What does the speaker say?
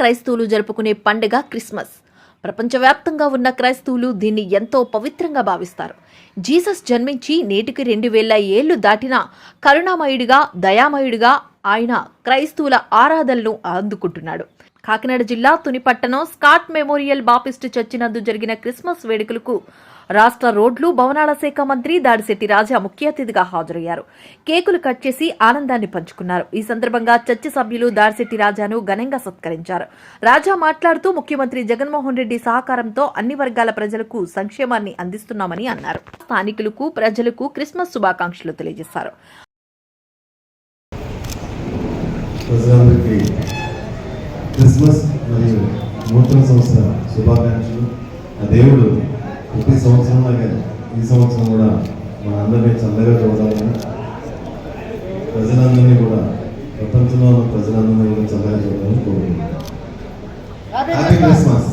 క్రైస్తవులు జరుపుకునే పండుగ క్రిస్మస్. ప్రపంచవ్యాప్తంగా ఉన్న క్రైస్తవులు దీన్ని ఎంతో పవిత్రంగా భావిస్తారు. జీసస్ జన్మించి నేటికి రెండు వేల ఏళ్ళు దాటిన కరుణామయుడిగా దయామయుడిగా ఆయన క్రైస్తవుల ఆరాధనలు అందుకుంటున్నాడు. కాకినాడ జిల్లా తునిపట్టణం స్కాట్ మెమోరియల్ బాపిస్ట్ చర్చి నందు జరిగిన క్రిస్మస్ వేడుకలకు రాష్ట్ర రోడ్లు భవనాల శాఖ మంత్రి దాడిశెట్టి రాజా ముఖ్య అతిథిగా హాజరయ్యారు. కేకులు కట్ చేసి ఆనందాన్ని పంచుకున్నారు. ఈ సందర్భంగా చర్చి సభ్యులు దాడిశెట్టి రాజాను ఘనంగా సత్కరించారు. రాజా మాట్లాడుతూ ముఖ్యమంత్రి జగన్మోహన్ రెడ్డి సహకారంతో అన్ని వర్గాల ప్రజలకు సంక్షేమాన్ని అందిస్తున్నామని అన్నారు. స్థానికులకు ప్రజలకు క్రిస్మస్ శుభాకాంక్షలు తెలియజేశారు. క్రిస్మస్ మరియు నూతన సంవత్సర శుభాకాంక్షలు. ఆ దేవుడు ప్రతి సంవత్సరం లాగా ఈ సంవత్సరం కూడా మనందరినీ చల్లగా చూడాలని ప్రజలందరినీ కూడా ప్రపంచంలో ఉన్న ప్రజలందరినీ కూడా చల్లగా చూడాలని కోరుకుంటున్నాను. Happy Christmas